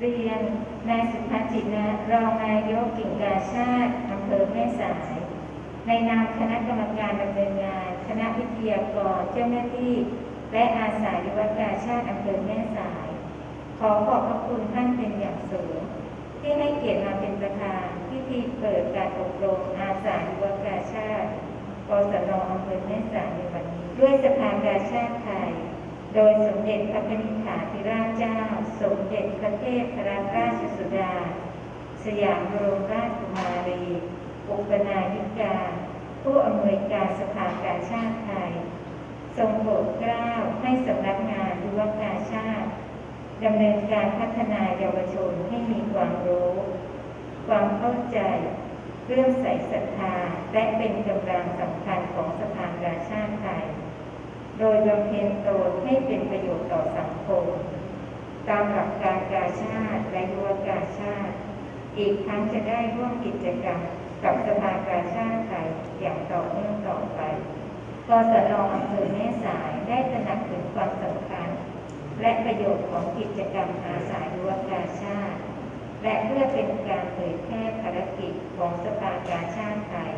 เรียนนายสุภจิตนะรองนายกกิ่งกาชาติอำเภอแม่สาย ในนามคณะกรรมการดำเนินงาน คณะวิทยากรเจ้าหน้าที่ และอาสายุวกาชาติอำเภอแม่สาย ขอขอบพระคุณท่านเป็นอย่างสูง ที่ให้เกียรติมาเป็นประธานพิธีเปิดการอบรมอาสายุวกาชาติกศนอำเภอแม่สายในวันนี้ ด้วยสภากาชาติไทย โดยสมเด็จพระนิธิาธิราชเจ้า สมเด็จพระเทพรัตนราชสุดา สยามบรมราชกุมารี อุปนายิกา ผู้อำนวยการสภากาชาติไทย ทรงโปรดเกล้าให้สำนักงานยุวกาชาติดำเนินการพัฒนาเยาวชนให้มีความรู้ ความเข้าใจเรื่องใส่ศรัทธาและเป็นกำลังสำคัญของสภากาชาติ โดยบำเพ็ญตนให้เป็นประโยชน์ต่อสังคม ตามหลักการกาชาติและยุวกาชาติ อีกทั้งจะได้ร่วมกิจกรรมกับสภากาชาติไทยอย่างต่อเนื่องต่อไปกศนอำเภอแม่สายได้ตระหนักถึงความสำคัญ และประโยชน์ของกิจกรรมอาสายุวกาชาติ และเพื่อเป็นการเผยแพร่ภารกิจของสภากาชาติไทย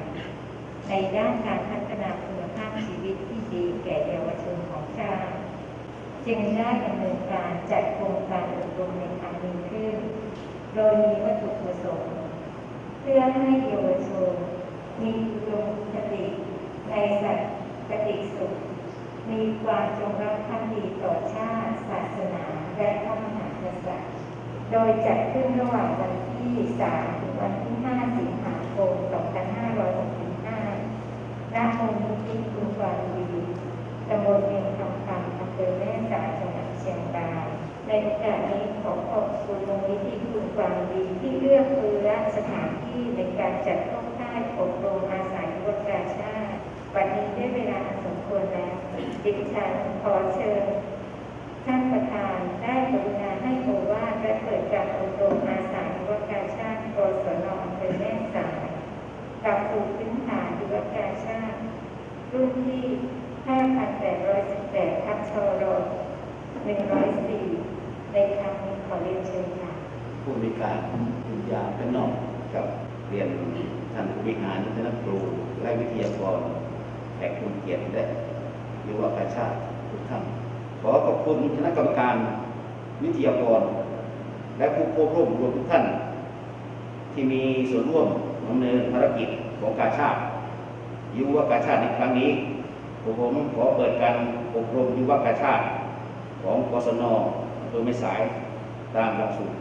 ในด้านการพัฒนาคุณภาพชีวิตที่ดีแก่เยาวชนของชาติ จึงได้ดำเนินการจัดโครงการอบรมในครั้งนี้ขึ้น โดยมีวัตถุประสงค์ เพื่อให้เยาวชนมีอุดมคติในสัตย์ปฏิสุข มีความจงรักภักดีต่อชาติ ศาสนา และพระมหากษัตริย์ โดยจัดขึ้นระหว่างวันที่ 3 ถึงวันที่ 5 สิงหาคม 2565ณมูลนิธิคุณวารี ตำบลเมียงคำคำอำเภอแม่สายจังหวัดเชียงราย ในโอกาสนี้ขอขอบคุณมูลนิธิคุณความดีที่เลือกเฟื้อสถานที่ในการจัดเข้าค่ายอบรมอาสายุวกาชาติวันนี้ได้เวลาสมควรแล้วดิฉันขอเชิญท่านประธานได้กรุณาให้โอวาทและเปิดการอบรมอาสายุวกาชาติกศนอำเภอแม่สายกับสูตรพื้นฐานยุวกาชาติรุ่นที่ 5,818ทับชร104 ในครั้งนี้ขอเรียนเชิญค่ะ ผู้มีการปริญญาเป็นนอกกับเรียนท่านผู้บริหารคณะครูและวิทยากรแขกผู้เกียรติและยุวการชาติทุกท่านขอขอบคุณคณะกรรมการวิทยากร และผู้เข้าร่วมรวมทุกท่าน ที่มีส่วนร่วมดำเนินภารกิจของกาชาติยุวกาชาติในครั้งนี้ ผมขอเปิดการอบรมยุวกาชาติของกศนโดยไม่สายตามหลักสูตร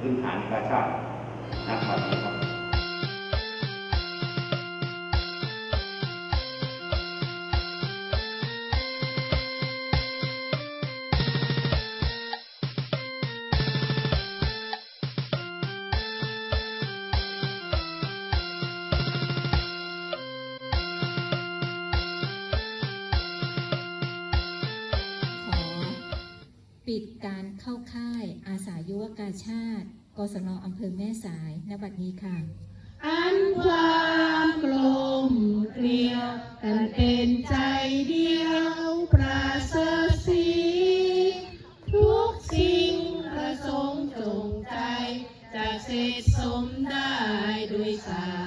พื้นฐานกาชาตินะครับ ปิดการเข้าค่ายอาสายุวกาชาติ กศนอำเภอแม่สายณบัดนี้ค่ะ อันความกลมเกลียวกันเป็นใจเดียวปราศสีทุกสิ่งประสงค์จงใจจะเสร็จสมได้ด้วยสาย